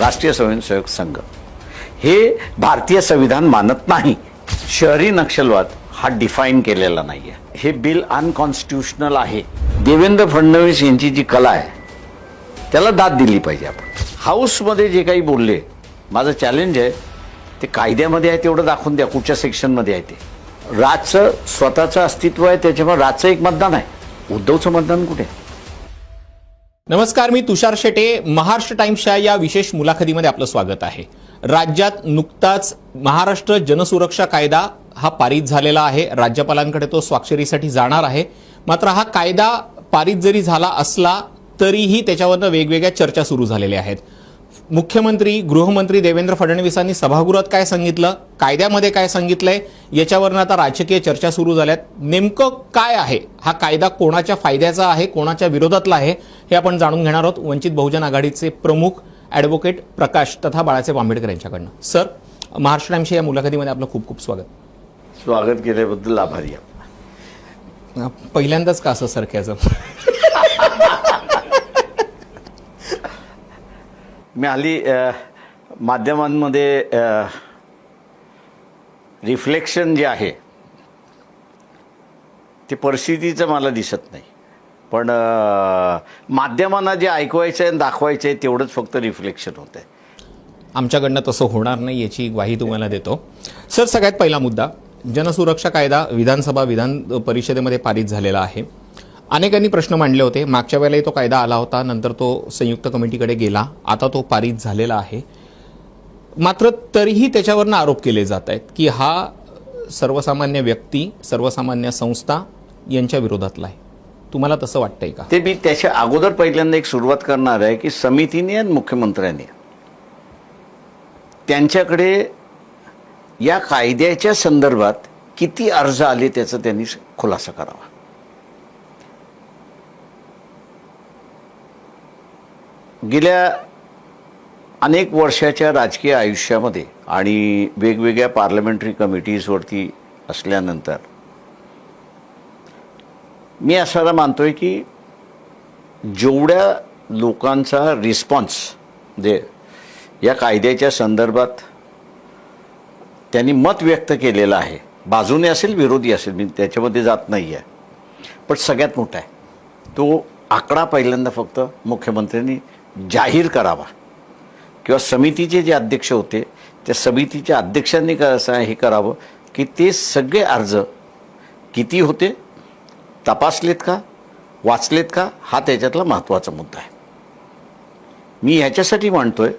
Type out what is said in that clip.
राष्ट्रीय स्वयंसेवक संघ. हे भारतीय संविधान मानत नाही. शहरी नक्षलवाद हा डिफाईन केलेला नाही आहे हे बिल अनकॉन्स्टिट्युशनल आहे. देवेंद्र फडणवीस यांची जी कला आहे त्याला दाद दिली पाहिजे आपण. हाऊसमध्ये जे काही बोलले माझं चॅलेंज आहे ते कायद्यामध्ये आहे तेवढं दाखवून द्या कुठच्या सेक्शनमध्ये आहे ते. राजचं स्वतःचं अस्तित्व आहे त्याच्यामुळे राजचं एक मतदान आहे. उद्धवचं मतदान कुठे? आहे? नमस्कार मी तुषार शेटे. महाराष्ट्र टाइम्सच्या या विशेष मुलाखतीमध्ये आपलं स्वागत आहे. राज्यात नुकताच महाराष्ट्र जनसुरक्षा कायदा हा पारित झालेला आहे. राज्यपालांकडे तो स्वाक्षरीसाठी जाणार आहे. मात्र हा कायदा पारित जरी झाला असला तरीही त्याच्यावरनं वेगवेगळ्या चर्चा सुरू झालेल्या आहेत. मुख्यमंत्री गृहमंत्री देवेंद्र फडणवीसांनी सभागृहात काय सांगितलं? कायद्यामध्ये काय सांगितलंय? याच्यावरनं आता राजकीय चर्चा सुरू झाल्यात. नेमकं काय आहे? हा कायदा कोणाच्या फायद्याचा आहे कोणाच्या विरोधातला आहे हे आपण जाणून घेणार आहोत. वंचित बहुजन आघाडीचे प्रमुख ॲडव्होकेट प्रकाश तथा बाळासाहेब आंबेडकर यांच्याकडनं. सर महाराष्ट्र टाइम्सच्या या मुलाखतीमध्ये आपलं खूप खूप स्वागत. स्वागत केल्याबद्दल आभारी पहिल्यांदाच का असं सरक्याचं मी हल्ली माध्यमांमध्ये रिफ्लेक्शन जे आहे ते परिस्थितीचं मला दिसत नाही. पण माध्यमांना जे ऐकवायचं आहे आणि दाखवायचं आहे तेवढंच फक्त रिफ्लेक्शन होतं आहे आमच्याकडनं तसं होणार नाही याची ग्वाही तुम्हाला देतो. सर सगळ्यात पहिला मुद्दा जनसुरक्षा कायदा विधानसभा विधान परिषदेमध्ये पारित झालेला आहे. अनेकांनी प्रश्न मांडले होते. मागच्या वेळेलाही तो कायदा आला होता. नंतर तो संयुक्त कमिटीकडे गेला. आता तो पारित झालेला आहे. मात्र तरीही त्याच्यावरनं आरोप केले जात आहेत की हा सर्वसामान्य व्यक्ती सर्वसामान्य संस्था यांच्या विरोधातला आहे. तुम्हाला तसं वाटतंय का? ते मी त्याच्या अगोदर पहिल्यांदा एक सुरुवात करणार आहे की समितीने आणि मुख्यमंत्र्यांनी त्यांच्याकडे या कायद्याच्या संदर्भात किती अर्ज आले त्याचा त्यांनी खुलासा करावा. गेल्या अनेक वर्षाच्या राजकीय आयुष्यामध्ये आणि वेगवेगळ्या पार्लमेंटरी कमिटीजवरती असल्यानंतर मी असायला मानतोय की जेवढ्या लोकांचा रिस्पॉन्स जे या कायद्याच्या संदर्भात त्यांनी मत व्यक्त केलेलं आहे. बाजूने असेल विरोधी असेल मी त्याच्यामध्ये जात नाही आहे पण सगळ्यात मोठा आहे. तो आकडा पहिल्यांदा फक्त मुख्यमंत्र्यांनी जाहीर करावा. किंवा समितीचे जे अध्यक्ष होते त्या समितीच्या अध्यक्षांनी का असं हे करावं की ते सगळे अर्ज किती होते तपासलेत का वाचलेत का हा त्याच्यातला महत्त्वाचा मुद्दा आहे. मी ह्याच्यासाठी मांडतोय